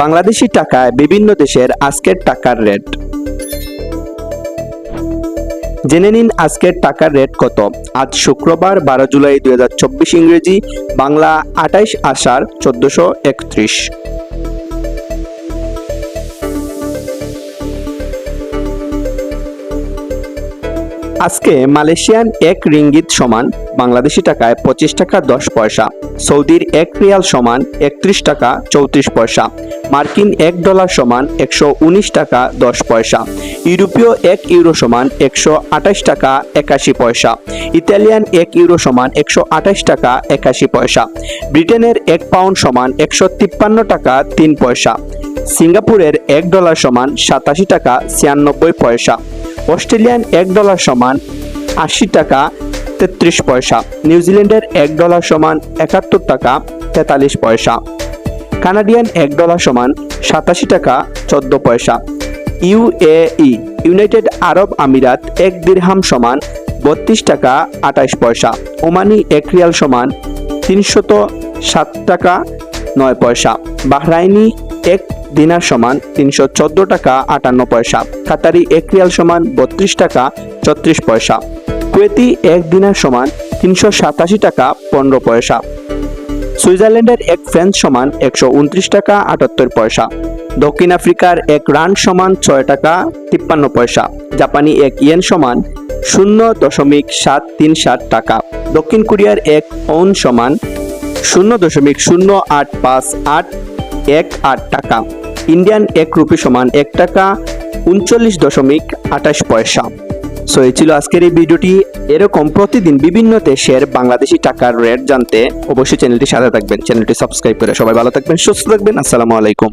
বাংলাদেশি টাকায় বিভিন্ন দেশের আজকের টাকার রেট। জেনে নিন আজকের টাকার রেট কত। আজ শুক্রবার বারো জুলাই দুই হাজার চব্বিশ ইংরেজি, বাংলা আঠাইশ আষাঢ় চোদ্দশো একত্রিশ। আজকে মালয়েশিয়ান এক রিঙ্গিত সমান বাংলাদেশি টাকায় পঁচিশ টাকা দশ পয়সা, সৌদির এক রিয়াল সমান একত্রিশ টাকা চৌত্রিশ পয়সা। মার্কিন এক ডলার সমান একশো উনিশ টাকা দশ পয়সা, ইউরোপীয় এক ইউরো সমান একশো আঠাশ টাকা একাশি পয়সা, ইতালিয়ান এক ইউরো সমান একশো আঠাশ টাকা একাশি পয়সা, ব্রিটেনের এক পাউন্ড সমান একশো তিপ্পান্ন টাকা তিন পয়সা, সিঙ্গাপুরের এক ডলার সমান সাতাশি টাকা ছিয়ানব্বই পয়সা, অস্ট্রেলিয়ান এক ডলার সমান আশি টাকা তেত্রিশ পয়সা, নিউজিল্যান্ডের এক ডলার সমান একাত্তর টাকা তেতাল্লিশ পয়সা। কানাডিয়ান এক ডলার সমান সাতাশি টাকা চোদ্দ পয়সা। ইউএই ইউনাইটেড আরব আমিরাত এক দিরহাম সমান বত্রিশ টাকা আঠাশ পয়সা। ওমানি এক রিয়াল সমান তিনশত সাত টাকা নয় পয়সা। বাহরাইনি এক দিনার সমান তিনশো চোদ্দ টাকা আটান্ন পয়সা। কাতারি এক রিয়াল সমান বত্রিশ টাকা ছত্রিশ পয়সা। কুয়েতি এক দিনার সমান তিনশো সাতাশি টাকা পনেরো পয়সা। সুইজারল্যান্ডের এক ফ্রেঞ্চ সমান একশো উনত্রিশ টাকা আটাত্তর পয়সা। দক্ষিণ আফ্রিকার এক রান সমান ছয় টাকা তিপ্পান্ন পয়সা। জাপানি এক ইয়েন সমান শূন্য দশমিক সাত তিন সাত টাকা। দক্ষিণ কোরিয়ার এক অন সমান শূন্য দশমিক শূন্য আট পাঁচ আট এক আট টাকা। ইন্ডিয়ান এক রুপি সমান এক টাকা উনচল্লিশ দশমিক আঠাশ পয়সা। সো এই ছিল আজকের এই ভিডিওটি। এরকম প্রতিদিন বিভিন্ন দেশের বাংলাদেশি টাকার রেট জানতে অবশ্যই চ্যানেলটি সাথে থাকবেন। চ্যানেলটি সাবস্ক্রাইব করে সবাই ভালো থাকবেন, সুস্থ থাকবেন। আসসালামু আলাইকুম।